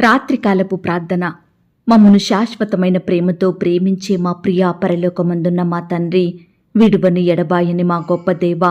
రాత్రికాలపు ప్రార్థన. మమ్మను శాశ్వతమైన ప్రేమతో ప్రేమించే మా ప్రియా పరలోకమందున్న మా తండ్రి విడువని ఎడబాయని మా గొప్ప దేవ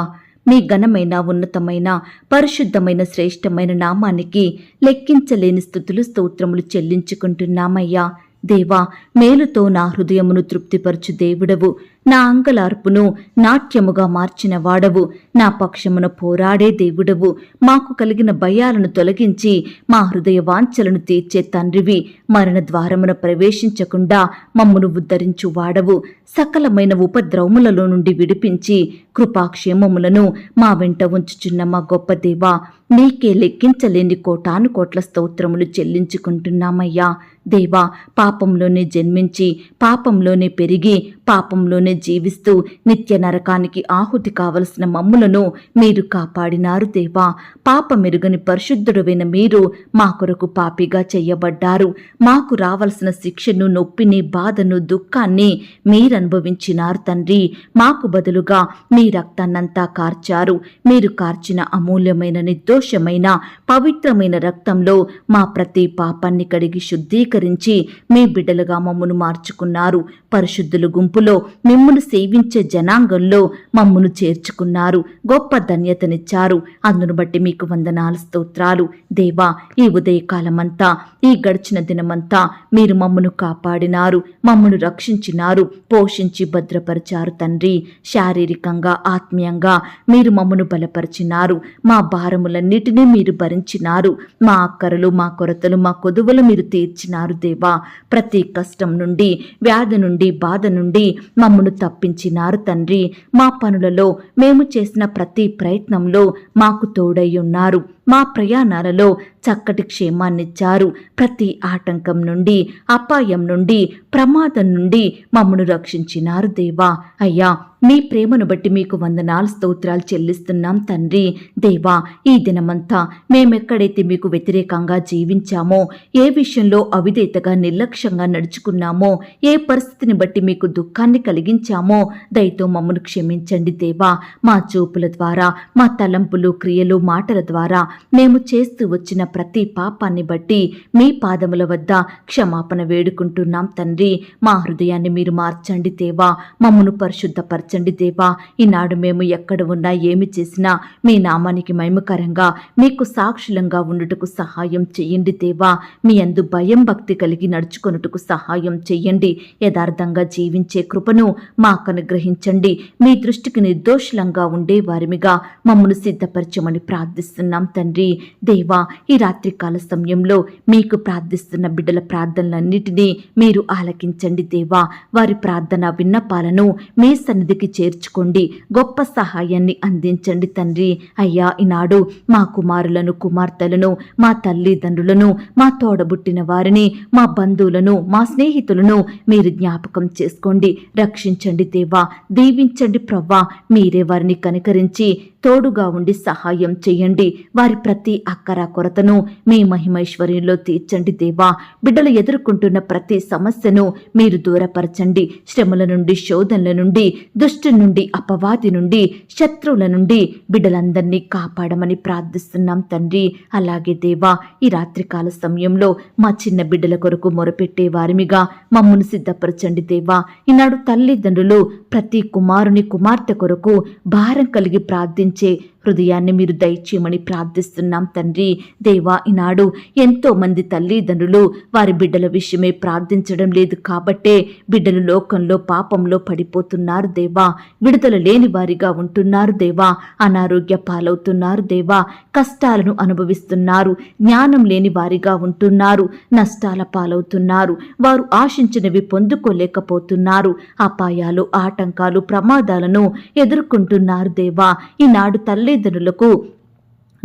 మీ ఘనమైన ఉన్నతమైన పరిశుద్ధమైన శ్రేష్టమైన నామానికి లెక్కించలేని స్థుతులు స్తోత్రములు చెల్లించుకుంటున్నామయ్యా. దేవా మేలుతో నా హృదయమును తృప్తిపరచు దేవుడవు. నా అంగలార్పును నాట్యముగా మార్చిన వాడవు. నా పక్షమున పోరాడే దేవుడవు. మాకు కలిగిన భయాలను తొలగించి మా హృదయ వాంఛలను తీర్చే తండ్రివి. మరణ ద్వారమున ప్రవేశించకుండా మమ్మను ఉద్ధరించు వాడవు. సకలమైన ఉపద్రవములలో నుండి విడిపించి కృపాక్షేమములను మా వెంట ఉంచుచున్న మా గొప్ప దేవా నీకే లెక్కించలేని కోటాను కోట్ల స్తోత్రములు చెల్లించుకుంటున్నామయ్యా. దేవా పాపంలోనే జన్మించి పాపంలోనే పెరిగి పాపంలోనే జీవిస్తూ నిత్య నరకానికి ఆహుతి కావలసిన మమ్ములను మీరు కాపాడినారు దేవా. పాపమెరుగని పరిశుద్ధుడైన మీరు మా కొరకు పాపిగా చెయ్యబడ్డారు మాకు రావలసిన శిక్షను నొప్పిని బాధను దుఃఖాన్ని మీరనుభవించినారు తండ్రి. మాకు బదులుగా మీ రక్తాన్నంతా కార్చారు. మీరు కార్చిన అమూల్యమైన నిర్దోషమైన పవిత్రమైన రక్తంలో మా ప్రతి పాపాన్ని కడిగి శుద్ధీకరించి మీ బిడ్డలుగా మమ్మను మార్చుకున్నారు. పరిశుద్ధులు గుంపు గుంపులో మిమ్మును సేవించే జనాంగంలో మమ్మును చేర్చుకున్నారు గొప్ప ధన్యతనిచ్చారు. అందును బట్టి మీకు వందనాలు స్తోత్రాలు. దేవా ఈ ఉదయకాలమంతా ఈ గడిచిన దినమంతా మీరు మమ్మను కాపాడినారు మమ్మను రక్షించినారు పోషించి భద్రపరిచారు తండ్రి. శారీరకంగా ఆత్మీయంగా మీరు మమ్మను బలపరిచినారు. మా భారములన్నిటినీ మీరు భరించినారు. మా అక్కరలు మా కొరతలు మా కొదువలు మీరు తీర్చినారు దేవా. ప్రతి కష్టం నుండి వ్యాధి నుండి బాధ నుండి మమ్మను తప్పించినారు తండ్రి. మా పనులలో మేము చేసిన ప్రతి ప్రయత్నంలో మాకు తోడై ఉన్నారు. మా ప్రయాణాలలో చక్కటి క్షేమాన్నిచ్చారు. ప్రతి ఆటంకం నుండి అపాయం నుండి ప్రమాదం నుండి మమ్మను రక్షించినారు దేవా. అయ్యా మీ ప్రేమను బట్టి మీకు వందనాలు స్తోత్రాలు చెల్లిస్తున్నాం తండ్రి. దేవా ఈ దినమంతా మేమెక్కడైతే మీకు వ్యతిరేకంగా జీవించామో ఏ విషయంలో అవిధేతగా నిర్లక్ష్యంగా నడుచుకున్నామో ఏ పరిస్థితిని బట్టి మీకు దుఃఖాన్ని కలిగించామో దయతో మమ్మను క్షమించండి దేవా. మా చూపుల ద్వారా మా తలంపులు క్రియలు మాటల ద్వారా మేము చేస్తూ వచ్చిన ప్రతి పాపాన్ని బట్టి మీ పాదముల వద్ద క్షమాపణ వేడుకుంటున్నాం తండ్రి. మా హృదయాన్ని మీరు మార్చండి దేవా. మమ్మను పరిశుద్ధపరచండి దేవా. ఈనాడు మేము ఎక్కడ ఉన్నా ఏమి చేసినా మీ నామానికి మహిమకరంగా మీకు సాక్షులంగా ఉండుటకు సహాయం చెయ్యండి దేవా. మీ అందు భయం భక్తి కలిగి నడుచుకొనుటకు సహాయం చెయ్యండి యథార్థంగా జీవించే కృపను మాకు అనుగ్రహించండి మీ దృష్టికి నిర్దోషులంగా ఉండే వారిమిగా మమ్మను సిద్ధపరచమని ప్రార్థిస్తున్నాం తండ్రి. దేవా ఈ రాత్రికాల సమయంలో మీకు ప్రార్థిస్తున్న బిడ్డల ప్రార్థనలన్నిటినీ మీరు ఆలకించండి దేవా. వారి ప్రార్థన విన్నపాలను మీ సన్నిధికి చేర్చుకోండి. గొప్ప సహాయాన్ని అందించండి తండ్రి. అయ్యా ఈనాడు మా కుమారులను కుమార్తెలను మా తల్లిదండ్రులను మా తోడబుట్టిన వారిని మా బంధువులను మా స్నేహితులను మీరు జ్ఞాపకం చేసుకోండి. రక్షించండి దేవా. దీవించండి ప్రవ్వా. మీరే వారిని కనికరించి తోడుగా ఉండి సహాయం చేయండి. వారి ప్రతి అక్కర కొరతను మీ మహిమైశ్వర్యంలో తీర్చండి దేవా. బిడ్డలు ఎదుర్కొంటున్న ప్రతి సమస్యను మీరు దూరపరచండి. శ్రమల నుండి శోధనల నుండి దుష్టి నుండి అపవాది నుండి శత్రువుల నుండి బిడ్డలందరినీ కాపాడమని ప్రార్థిస్తున్నాం తండ్రి. అలాగే దేవా ఈ రాత్రికాల సమయంలో మా చిన్న బిడ్డల కొరకు మొరపెట్టే వారిమిగా మమ్మను సిద్ధపరచండి దేవా. ఈనాడు తల్లిదండ్రులు ప్రతి కుమారుని కుమార్తె కొరకు భారం కలిగి ప్రార్థించే chị హృదయాన్ని మీరు దయచేయమని ప్రార్థిస్తున్నాం తండ్రి. దేవా ఈనాడు ఎంతో మంది తల్లిదండ్రులు వారి బిడ్డల విషయమే ప్రార్థించడం లేదు కాబట్టే బిడ్డలు లోకంలో పాపంలో పడిపోతున్నారు దేవా. విడుదల లేని వారిగా ఉంటున్నారు దేవా. అనారోగ్య పాలవుతున్నారు దేవా. కష్టాలను అనుభవిస్తున్నారు. జ్ఞానం లేని వారిగా ఉంటున్నారు. నష్టాల పాలవుతున్నారు. వారు ఆశించినవి పొందుకోలేకపోతున్నారు. అపాయాలు ఆటంకాలు ప్రమాదాలను ఎదుర్కొంటున్నారు దేవా. ఈనాడు తల్లి తల్లిదండ్రులకు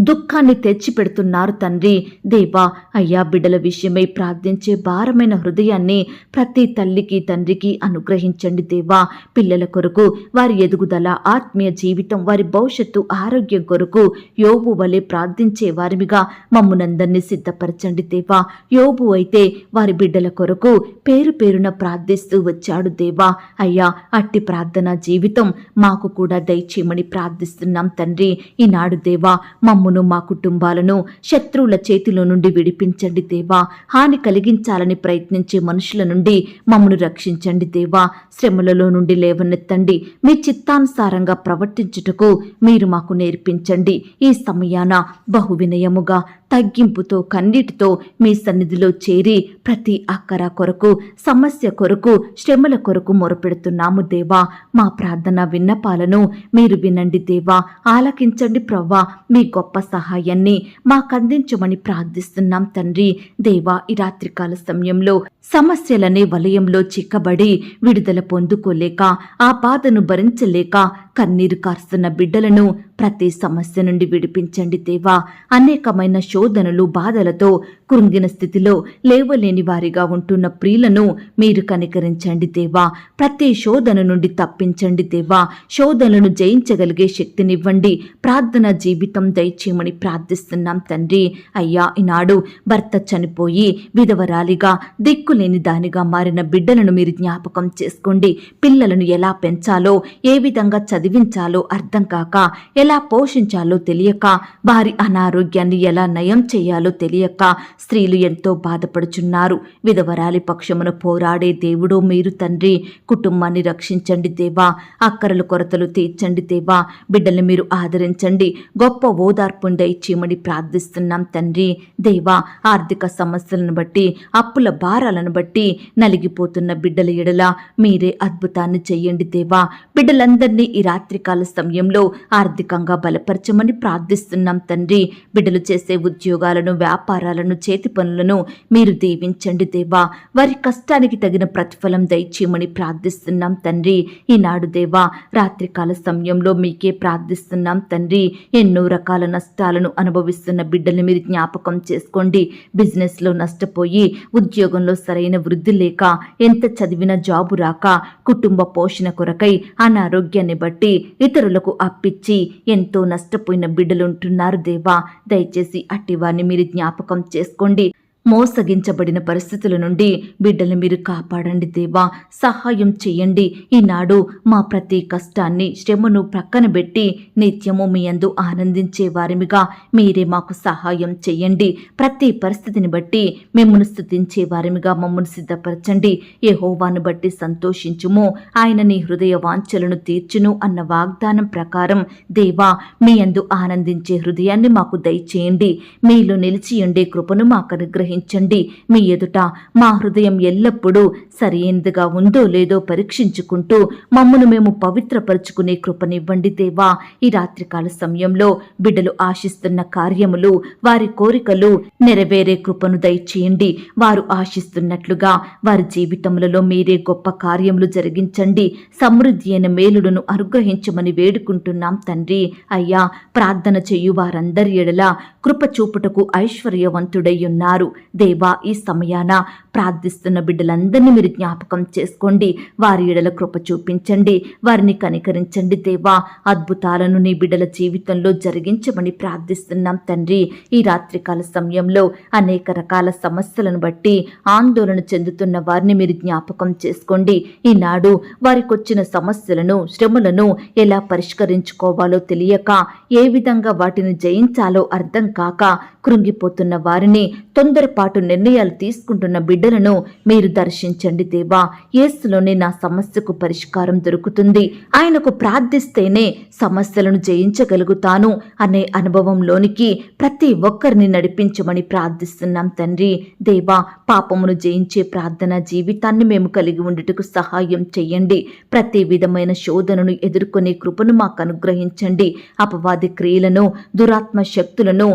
దుఃఖాన్ని తెచ్చిపెడుతున్నారు తండ్రి. దేవా అయ్యా బిడ్డల విషయమై ప్రార్థించే భారమైన హృదయాన్ని ప్రతి తల్లికి తండ్రికి అనుగ్రహించండి దేవా. పిల్లల కొరకు వారి ఎదుగుదల ఆత్మీయ జీవితం వారి భవిష్యత్తు ఆరోగ్యం కొరకు యోబు వలె ప్రార్థించే వారిమిగా మమ్మునందరినీ సిద్ధపరచండి దేవా. యోబు అయితే వారి బిడ్డల కొరకు పేరు పేరున ప్రార్థిస్తూ వచ్చాడు దేవా. అయ్యా అట్టి ప్రార్థన జీవితం మాకు కూడా దయచేయమని ప్రార్థిస్తున్నాం తండ్రి. ఈనాడు దేవా మమ్ము మమ్మును మా కుటుంబాలను శత్రువుల చేతిలో నుండి విడిపించండి దేవా. హాని కలిగించాలని ప్రయత్నించే మనుషుల నుండి మమ్మను రక్షించండి దేవా. శ్రమలలో నుండి లేవనెత్తండి. మీ చిత్తానుసారంగా ప్రవర్తించుటకు మీరు మాకు నేర్పించండి. ఈ సమయాన బహు వినయముగా తగ్గింపుతో కన్నీటితో మీ సన్నిధిలో చేరి ప్రతి అక్కర కొరకు సమస్య కొరకు శ్రమల కొరకు మొరపెడుతున్నాము దేవా. మా ప్రార్థన విన్నపాలను మీరు వినండి దేవా. ఆలకించండి ప్రవ్వా మీ గొప్ప సహాయాన్ని. మాకందించమని ప్రార్థిస్తున్నాం తండ్రి. దేవా ఈ రాత్రికాల సమయంలో సమస్యలనే వలయంలో చిక్కబడి విడుదల పొందుకోలేక ఆ బాధను భరించలేక కన్నీరు కారుస్తున్న బిడ్డలను ప్రతి సమస్య నుండి విడిపించండి దేవా. అనేకమైన శోధనలు బాధలతో కృంగిన స్థితిలో లేవలేని వారిగా ఉంటున్న ప్రియులను మీరు కనికరించండి దేవా. ప్రతి శోధన నుండి తప్పించండి దేవా. శోధనలను జయించగలిగే శక్తినివ్వండి. ప్రార్థన జీవితం దయచేయమని ప్రార్థిస్తున్నాం తండ్రి. అయ్యా ఈనాడు భర్త చనిపోయి విధవరాలిగా దిక్కులేని దానిగా మారిన బిడ్డలను మీరు జ్ఞాపకం చేసుకోండి. పిల్లలను ఎలా పెంచాలో ఏ విధంగా చదివి చదివించాలో అర్థం కాక ఎలా పోషించాలో తెలియక వారి అనారోగ్యాన్ని ఎలా నయం చేయాలో తెలియక స్త్రీలు ఎంతో బాధపడుచున్నారు. విధవరాలి పక్షమును పోరాడే దేవుడో మీరు తండ్రి. కుటుంబాన్ని రక్షించండి దేవా. అక్కరలు కొరతలు తీర్చండి దేవా. బిడ్డల్ని మీరు ఆదరించండి. గొప్ప ఓదార్పుని దయచేయమని ప్రార్థిస్తున్నాం తండ్రి. దేవా ఆర్థిక సమస్యలను బట్టి అప్పుల భారాలను బట్టి నలిగిపోతున్న బిడ్డల ఎడల మీరే అద్భుతాన్ని చెయ్యండి దేవా. బిడ్డలందరినీ ఈ రాత్రికాల సమయంలో ఆర్థికంగా బలపరచమని ప్రార్థిస్తున్నాం తండ్రి. బిడ్డలు చేసే ఉద్యోగాలను వ్యాపారాలను చేతి పనులను మీరు దీవించండి దేవా. వారి కష్టానికి తగిన ప్రతిఫలం దయచేయమని ప్రార్థిస్తున్నాం తండ్రి. ఈనాడు దేవా రాత్రికాల సమయంలో మీకే ప్రార్థిస్తున్నాం తండ్రి. ఎన్నో రకాల నష్టాలను అనుభవిస్తున్న బిడ్డల్ని మీరు జ్ఞాపకం చేసుకోండి. బిజినెస్లో నష్టపోయి ఉద్యోగంలో సరైన వృద్ధి లేక ఎంత చదివిన జాబు రాక కుటుంబ పోషణ కొరకై అనారోగ్యాన్ని బట్టి ఇతరులకు అప్పిచ్చి ఎంతో నష్టపోయిన బిడ్డలుంటున్నారు దేవా. దయచేసి అట్టివారిని మీరు జ్ఞాపకం చేసుకోండి. మోసగించబడిన పరిస్థితుల నుండి బిడ్డల్ని మీరు కాపాడండి దేవా. సహాయం చేయండి. ఈనాడు మా ప్రతి కష్టాన్ని శ్రమను ప్రక్కన పెట్టి నిత్యము మీ అందు ఆనందించే వారిమిగా మీరే మాకు సహాయం చేయండి. ప్రతి పరిస్థితిని బట్టి మిమ్మల్ని స్థుతించే వారిమిగా మమ్మల్ని సిద్ధపరచండి. ఏ హోవాను బట్టి సంతోషించుము. ఆయన నీ హృదయ వాంఛలను తీర్చును అన్న వాగ్దానం ప్రకారం దేవా మీ అందు ఆనందించే హృదయాన్ని మాకు దయచేయండి. మీలో నిలిచియుండే కృపను మాకు అనుగ్రహించండి. మీ ఎదుట మా హృదయం ఎల్లప్పుడూ సరైనదిగా ఉందో లేదో పరీక్షించుకుంటూ మమ్మను మేము పవిత్రపరుచుకునే కృపనివ్వండి దేవా. ఈ రాత్రికాల సమయంలో బిడ్డలు ఆశిస్తున్న కార్యములు వారి కోరికలు నెరవేరే కృపను దయచేయండి. వారు ఆశిస్తున్నట్లుగా వారి జీవితములలో మీరే గొప్ప కార్యములు జరిగించండి. సమృద్ధి అయిన మేలుడును అనుగ్రహించమని వేడుకుంటున్నాం తండ్రి. అయ్యా ప్రార్థన చేయు వారందరి ఎడల కృప చూపుటకు ఐశ్వర్యవంతుడై ఉన్నారు. దేవా ఈ సమయాన ప్రార్థిస్తున్న బిడ్డలందరినీ మీరు జ్ఞాపకం చేసుకోండి. వారి ఎడల కృప చూపించండి. వారిని కనికరించండి దేవా. అద్భుతాలను నీ బిడ్డల జీవితంలో జరిగించమని ప్రార్థిస్తున్నాం తండ్రి. ఈ రాత్రికాల సమయంలో అనేక రకాల సమస్యలను బట్టి ఆందోళన చెందుతున్న వారిని మీరు జ్ఞాపకం చేసుకోండి. ఈనాడు వారికి వచ్చిన సమస్యలను శ్రమలను ఎలా పరిష్కరించుకోవాలో తెలియక ఏ విధంగా వాటిని జయించాలో అర్థం కాక కృంగిపోతున్న వారిని పాటు నిర్ణయాలు తీసుకుంటున్న బిడ్డలను మీరు దర్శించండి దేవా. ఏసులోనే నా సమస్యకు పరిష్కారం దొరుకుతుంది. ఆయనకు ప్రార్థిస్తేనే సమస్యలను జయించగలుగుతాను అనే అనుభవంలోనికి ప్రతి ఒక్కరిని నడిపించమని ప్రార్థిస్తున్నాం తండ్రి. దేవా పాపమును జయించే ప్రార్థన జీవితాన్ని మేము కలిగి ఉండుటకు సహాయం చేయండి ప్రతి విధమైన శోధనను ఎదుర్కొనే కృపను మాకు అనుగ్రహించండి. అపవాది క్రియలను దురాత్మ శక్తులను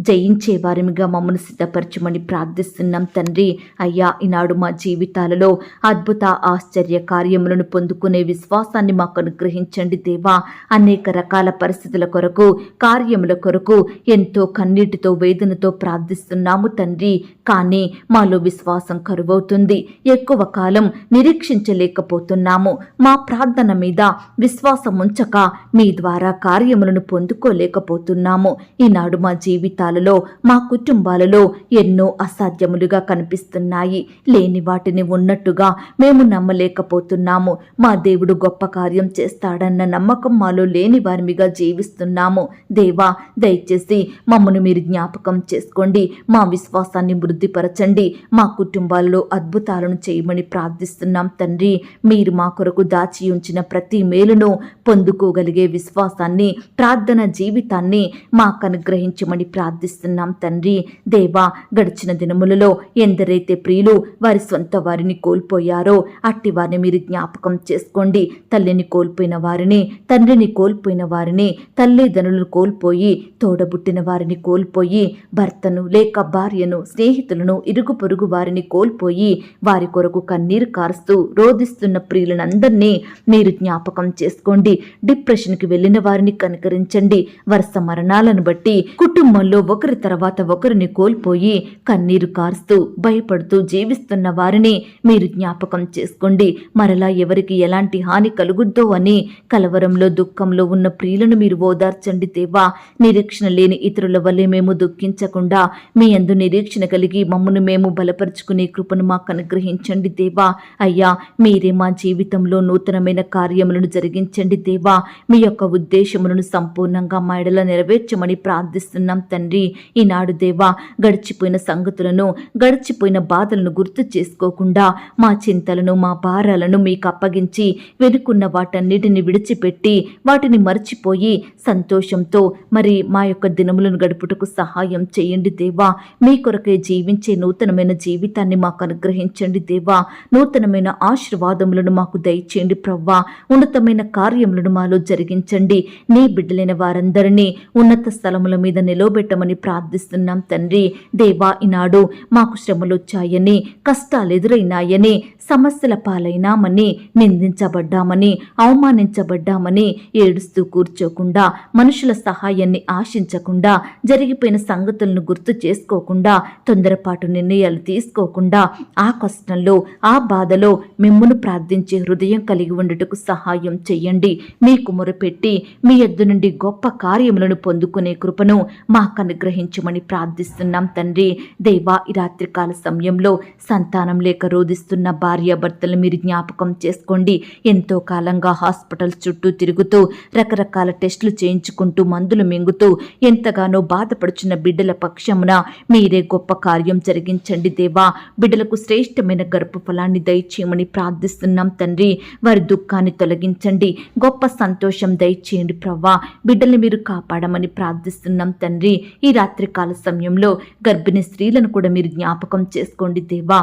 జయించేవారిగా మమ్మల్ని సిద్ధపరచమని ప్రార్థిస్తున్నాం తండ్రి. అయ్యా ఈనాడు మా జీవితాలలో అద్భుత ఆశ్చర్య కార్యములను పొందుకునే విశ్వాసాన్ని మాకు అనుగ్రహించండి దేవా. అనేక రకాల పరిస్థితుల కొరకు కార్యముల కొరకు ఎంతో కన్నీటితో వేదనతో ప్రార్థిస్తున్నాము తండ్రి. కానీ మాలో విశ్వాసం కరువవుతుంది. ఎక్కువ కాలం నిరీక్షించలేకపోతున్నాము. మా ప్రార్థన మీద విశ్వాసం ఉంచక మీ ద్వారా కార్యములను పొందుకోలేకపోతున్నాము. ఈనాడు మా జీవితాలు జీవితాలలో మా కుటుంబాలలో ఎన్నో అసాధ్యములుగా కనిపిస్తున్నాయి. లేని వాటిని ఉన్నట్టుగా మేము నమ్మలేకపోతున్నాము. మా దేవుడు గొప్ప కార్యం చేస్తాడన్న నమ్మకం మాలో లేని వారిమిగా జీవిస్తున్నాము. దేవా దయచేసి మమ్మను మీరు జ్ఞాపకం చేసుకోండి. మా విశ్వాసాన్ని వృద్ధిపరచండి. మా కుటుంబాలలో అద్భుతాలను చేయమని ప్రార్థిస్తున్నాం తండ్రి. మీరు మా కొరకు దాచి ఉంచిన ప్రతి మేలును పొందుకోగలిగే విశ్వాసాన్ని ప్రార్థన జీవితాన్ని మాకు అనుగ్రహించమని ప్రార్థిస్తున్నాం తండ్రి. దేవా గడిచిన దినములలో ఎందరైతే ప్రియులు వారి సొంత వారిని కోల్పోయారో అట్టి వారిని మీరు జ్ఞాపకం చేసుకోండి. తల్లిని కోల్పోయిన వారిని తండ్రిని కోల్పోయిన వారిని తల్లిదండ్రులను కోల్పోయి తోడబుట్టిన వారిని కోల్పోయి భర్తను లేక భార్యను స్నేహితులను ఇరుగు పొరుగు వారిని కోల్పోయి వారి కొరకు కన్నీరు కారుస్తూ రోధిస్తున్న ప్రియులనందరినీ మీరు జ్ఞాపకం చేసుకోండి. డిప్రెషన్కి వెళ్ళిన వారిని కనుకరించండి. వరుస మరణాలను బట్టి కుటుంబంలో ఒకరి తర్వాత ఒకరిని కోల్పోయి కన్నీరు కారుస్తూ భయపడుతూ జీవిస్తున్న వారిని మీరు జ్ఞాపకం చేసుకోండి. మరలా ఎవరికి ఎలాంటి హాని కలుగుద్దో అని కలవరంలో దుఃఖంలో ఉన్న ప్రియులను మీరు ఓదార్చండి దేవా. నిరీక్షణ లేని ఇతరుల వల్లే మేము దుఃఖించకుండా మీ అందు నిరీక్షణ కలిగి మమ్మను మేము బలపరుచుకునే కృపను మాకు అనుగ్రహించండి దేవా. అయ్యా మీరే మా జీవితంలో నూతనమైన కార్యములను జరిగించండి దేవా. మీ యొక్క ఉద్దేశములను సంపూర్ణంగా మా ఎడల నెరవేర్చమని ప్రార్థిస్తున్నాం తండ్రి. ఈనాడు దేవా గడిచిపోయిన సంగతులను గడిచిపోయిన బాధలను గుర్తు చేసుకోకుండా మా చింతలను మా భారాలను మీకు అప్పగించి వెనుకున్న వాటన్నిటిని విడిచిపెట్టి వాటిని మర్చిపోయి సంతోషంతో మరి మా యొక్క దినములను గడుపుటకు సహాయం చేయండి దేవా. మీ కొరకే జీవించే నూతనమైన జీవితాన్ని మాకు అనుగ్రహించండి దేవా. నూతనమైన ఆశీర్వాదములను మాకు దయచేయండి ప్రవ్వా. ఉన్నతమైన కార్యములను మాలో జరిగించండి. నీ బిడ్డలైన వారందరినీ ఉన్నత స్థలముల మీద నిలవబెట్టమని ప్రార్థిస్తున్నాం తండ్రి. దేవా ఈనాడు మాకు శ్రమలు వచ్చాయని కష్టాలు ఎదురైనాయని సమస్యల పాలైనామని నిందించబడ్డామని అవమానించబడ్డామని ఏడుస్తూ కూర్చోకుండా మనుషుల సహాయాన్ని ఆశించకుండా జరిగిపోయిన సంగతులను గుర్తు చేసుకోకుండా తొందరపాటు నిర్ణయాలు తీసుకోకుండా ఆ కష్టంలో ఆ బాధలో మిమ్మును ప్రార్థించే హృదయం కలిగి ఉండటకు సహాయం చెయ్యండి మీకు మొరపెట్టి మీ ఎద్దు నుండి గొప్ప కార్యములను పొందుకునే కృపను మాకు అనుగ్రహించమని ప్రార్థిస్తున్నాం తండ్రి. దేవా ఈ రాత్రికాల సమయంలో సంతానం లేక రోధిస్తున్న భార్యాభర్తలు మీరు జ్ఞాపకం చేసుకోండి. ఎంతో కాలంగా హాస్పిటల్ చుట్టూ తిరుగుతూ రకరకాల టెస్టులు చేయించుకుంటూ మందులు మింగుతూ ఎంతగానో బాధపడుచున్న బిడ్డల పక్షమున మీరే గొప్ప కార్యం జరిగించండి దేవా. బిడ్డలకు శ్రేష్టమైన గర్భఫలాన్ని దయచేయమని ప్రార్థిస్తున్నాం తండ్రి. వారి దుఃఖాన్ని తొలగించండి. గొప్ప సంతోషం దయచేయండి ప్రవ్వా. బిడ్డల్ని మీరు కాపాడమని ప్రార్థిస్తున్నాం తండ్రి. ఈ రాత్రికాల సమయంలో గర్భిణీ స్త్రీలను కూడా మీరు జ్ఞాపకం చేసుకోండి దేవా.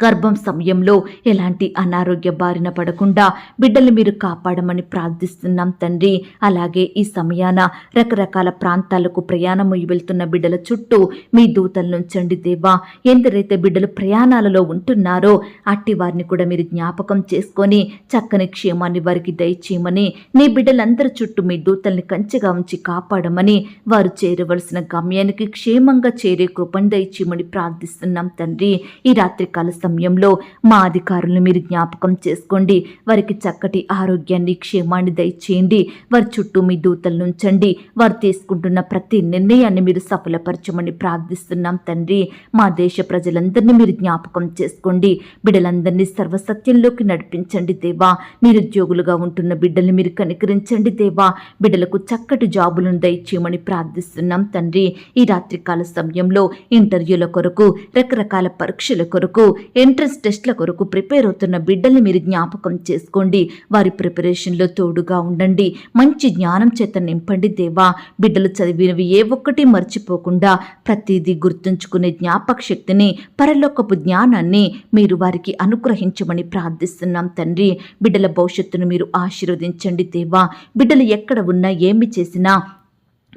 గర్భం సమయంలో ఎలాంటి అనారోగ్య బారిన పడకుండా బిడ్డలు మీరు కాపాడమని ప్రార్థిస్తున్నాం తండ్రి. అలాగే ఈ సమయాన రకరకాల ప్రాంతాలకు ప్రయాణం వెళ్తున్న బిడ్డల చుట్టూ మీ దూతలు నుంచండి దేవా ఎందరైతే బిడ్డలు ప్రయాణాలలో ఉంటున్నారో అట్టి వారిని కూడా మీరు జ్ఞాపకం చేసుకొని చక్కని క్షేమాన్ని వారికి దయచేయమని నీ బిడ్డలందరి చుట్టూ మీ దూతల్ని కంచెగా ఉంచి కాపాడమని వారు చేరవలసిన గమ్యానికి క్షేమంగా చేరే కృపణ దయచేయమని ప్రార్థిస్తున్నాం తండ్రి. ఈ రాత్రికాల సమయంలో మా అధికారులను మీరు జ్ఞాపకం చేసుకోండి. వారికి చక్కటి ఆరోగ్యాన్ని క్షేమాన్ని దయచేయండి. వారి చుట్టూ మీ దూతలు నుంచండి వారు తీసుకుంటున్న ప్రతి నిర్ణయాన్ని మీరు సఫలపరచమని ప్రార్థిస్తున్నాం తండ్రి. మా దేశ ప్రజలందరినీ మీరు జ్ఞాపకం చేసుకోండి. బిడ్డలందరినీ సర్వసత్యంలోకి నడిపించండి దేవా. నిరుద్యోగులుగా ఉంటున్న బిడ్డల్ని మీరు కనికరించండి దేవా. బిడ్డలకు చక్కటి జాబులను దయచేయమని ప్రార్థిస్తున్నాం తండ్రి. ఈ రాత్రికాల సమయంలో ఇంటర్వ్యూల కొరకు రకరకాల పరీక్షల కొరకు ఎంట్రన్స్ టెస్ట్ల కొరకు ప్రిపేర్ అవుతున్న బిడ్డల్ని మీరు జ్ఞాపకం చేసుకోండి. వారి ప్రిపరేషన్లో తోడుగా ఉండండి. మంచి జ్ఞానం చేత నింపండి దేవా. బిడ్డలు చదివినవి ఏ ఒక్కటి మర్చిపోకుండా ప్రతిదీ గుర్తుంచుకునే జ్ఞాపక శక్తిని పరలోకపు జ్ఞానాన్ని మీరు వారికి అనుగ్రహించమని ప్రార్థిస్తున్నాం తండ్రి. బిడ్డల భవిష్యత్తును మీరు ఆశీర్వదించండి దేవా. బిడ్డలు ఎక్కడ ఉన్నా ఏమి చేసినా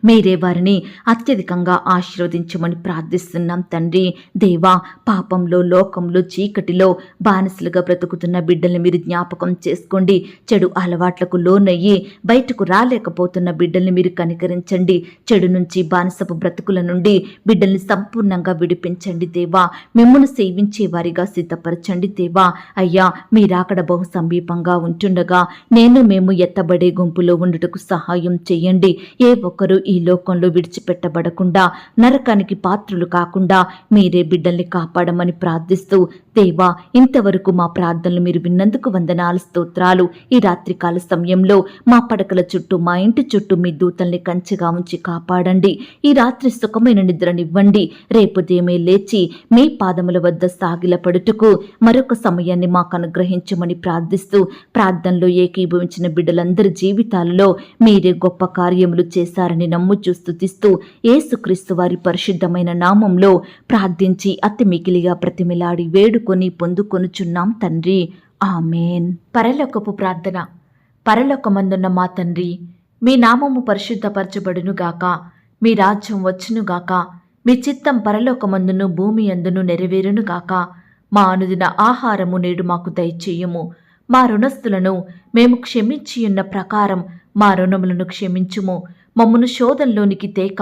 మీరే వారిని అత్యధికంగా ఆశీర్వదించమని ప్రార్థిస్తున్నాం తండ్రి. దేవా పాపంలో లోకంలో చీకటిలో బానిసలుగా బ్రతుకుతున్న బిడ్డల్ని మీరు జ్ఞాపకం చేసుకోండి. చెడు అలవాట్లకు లోనయ్యి బయటకు రాలేకపోతున్న బిడ్డల్ని మీరు కనికరించండి. చెడు నుంచి బానిసపు బ్రతుకుల నుండి బిడ్డల్ని సంపూర్ణంగా విడిపించండి దేవా. మిమ్మల్ని సేవించే వారిగా సిద్ధపరచండి దేవా. అయ్యా మీరాకడ బహు సమీపంగా ఉంటుండగా నేను మేము ఎత్తబడే గుంపులో ఉండుటకు సహాయం చేయండి. ఏ ఒక్కరూ ఈ లోకంలో విడిచిపెట్టబడకుండా నరకానికి పాత్రులు కాకుండా మీరే బిడ్డల్ని కాపాడమని ప్రార్థిస్తూ దేవా ఇంతవరకు మా ప్రార్థనలు మీరు విన్నందుకు వందనాలు స్తోత్రాలు. ఈ రాత్రికాల సమయంలో మా పడకల చుట్టూ మా ఇంటి చుట్టూ మీ దూతల్ని కంచెగా ఉంచి కాపాడండి. ఈ రాత్రి సుఖమైన నిద్రనివ్వండి. రేపు దేమే లేచి మీ పాదముల వద్ద సాగిలపడుటకు మరొక సమయాన్ని మాకు అనుగ్రహించమని ప్రార్థిస్తూ ప్రార్థనలో ఏకీభవించిన బిడ్డలందరి జీవితాలలో మీరే గొప్ప కార్యములు చేశారని నమ్ము చూస్తుతిస్తూ ఏసుక్రీస్తు వారి పరిశుద్ధమైన నామంలో ప్రార్థించి అతి మిగిలిగా ప్రతిమిలాడి వేడుకొని పొందుకొనుచున్నాం తండ్రి. ఆమెన్. పరలోకపు ప్రార్థన. పరలోకమందున్న మా తండ్రి మీ నామము పరిశుద్ధపరచబడునుగాక మీ రాజ్యం వచ్చునుగాక మీ చిత్తం పరలోకమందును భూమి అందును నెరవేరునుగాక మా అనుదిన ఆహారము నేడు మాకు దయచేయము. మా రుణస్థులను మేము క్షమించియున్న ప్రకారం మా రుణములను క్షమించుము. మమ్మను శోధంలోనికి తేక